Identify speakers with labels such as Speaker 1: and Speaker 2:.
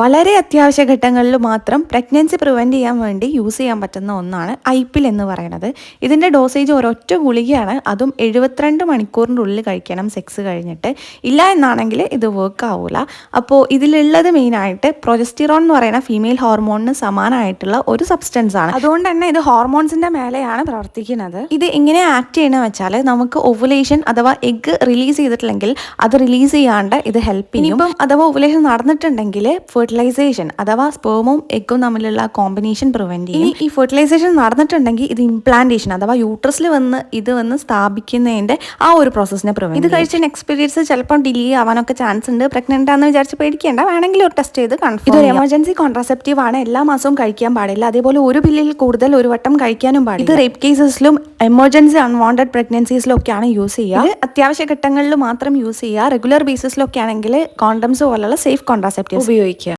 Speaker 1: വളരെ അത്യാവശ്യ ഘട്ടങ്ങളിൽ മാത്രം പ്രഗ്നൻസി പ്രിവെന്റ് ചെയ്യാൻ വേണ്ടി യൂസ് ചെയ്യാൻ പറ്റുന്ന ഒന്നാണ് ഐപ്പിൽ എന്ന് പറയുന്നത്. ഇതിന്റെ ഡോസേജ് ഒരൊറ്റ ഗുളികയാണ്. അതും എഴുപത്തിരണ്ട് മണിക്കൂറിന്റെ ഉള്ളിൽ കഴിക്കണം സെക്സ് കഴിഞ്ഞിട്ട്. ഇല്ല എന്നാണെങ്കിൽ ഇത് വർക്ക് ആവില്ല അപ്പോൾ ഇതിലുള്ളത് മെയിനായിട്ട് പ്രൊജസ്റ്റിറോൺ എന്ന് പറയുന്ന ഫീമെയിൽ ഹോർമോണിന് സമാനമായിട്ടുള്ള ഒരു സബ്സ്റ്റൻസ് ആണ്. അതുകൊണ്ട് തന്നെ ഇത് ഹോർമോൺസിന്റെ മേലെയാണ് പ്രവർത്തിക്കുന്നത്. ഇത് ഇങ്ങനെ ആക്ട് ചെയ്യണമെന്ന് വെച്ചാൽ നമുക്ക് ഒവുലേഷൻ അഥവാ എഗ്ഗ് റിലീസ് ചെയ്തിട്ടില്ലെങ്കിൽ അത് റിലീസ് ചെയ്യാണ്ട് ഇത് ഹെൽപ്പ് ചെയ്യും. ഇപ്പം അഥവാ ഒവുലേഷൻ നടന്നിട്ടുണ്ടെങ്കിൽ ഫെർട്ടിലൈസേഷൻ അഥവാ സ്പേമും എഗ്ഗും തമ്മിലുള്ള കോമ്പിനേഷൻ പ്രിവെന്റ് ചെയ്യും. ഈ ഫെർട്ടിലൈസേഷൻ നടന്നിട്ടുണ്ടെങ്കിൽ ഇത് ഇംപ്ലാന്റേഷൻ അഥവാ യൂട്രസിൽ വന്ന് ഇത് വന്ന് സ്ഥാപിക്കുന്നതിന്റെ ആ ഒരു പ്രോസസ്സിനെ പ്രിവെന്റ് ഇത് കഴിച്ച എക്സ്പീരിയൻസ് ചിലപ്പോൾ ഡിലേ ആവാനൊക്കെ ചാൻസ് ഉണ്ട്. പ്രഗ്നന്റ് ആണെന്ന് വിചാരിച്ച് പേടിക്കേണ്ട. വേണമെങ്കിൽ ഒരു ടെസ്റ്റ് ചെയ്ത് കൺഫേം ഇതൊരു എമർജൻസി കോൺട്രാസെപ്റ്റീവ് ആണ്. എല്ലാ മാസവും കഴിക്കാൻ പാടില്ല. അതേപോലെ ഒരു ബില്ലിൽ കൂടുതൽ ഒരു വട്ടം കഴിക്കാനും പാടില്ല. ഇത് റേപ്പ് കേസസിലും എമർജൻസി അൺവാണ്ടഡ് പ്രഗ്നൻസീസിലും ഒക്കെയാണ് യൂസ് ചെയ്യുക. ഇത് അത്യാവശ്യ ഘട്ടങ്ങളിൽ മാത്രം യൂസ് ചെയ്യുക. റെഗുലർ ബേസിസിലൊക്കെ ആണെങ്കിൽ കോണ്ടംസ് പോലുള്ള സേഫ് കോൺട്രാസെപ്റ്റീവ് ഉപയോഗിക്കുക.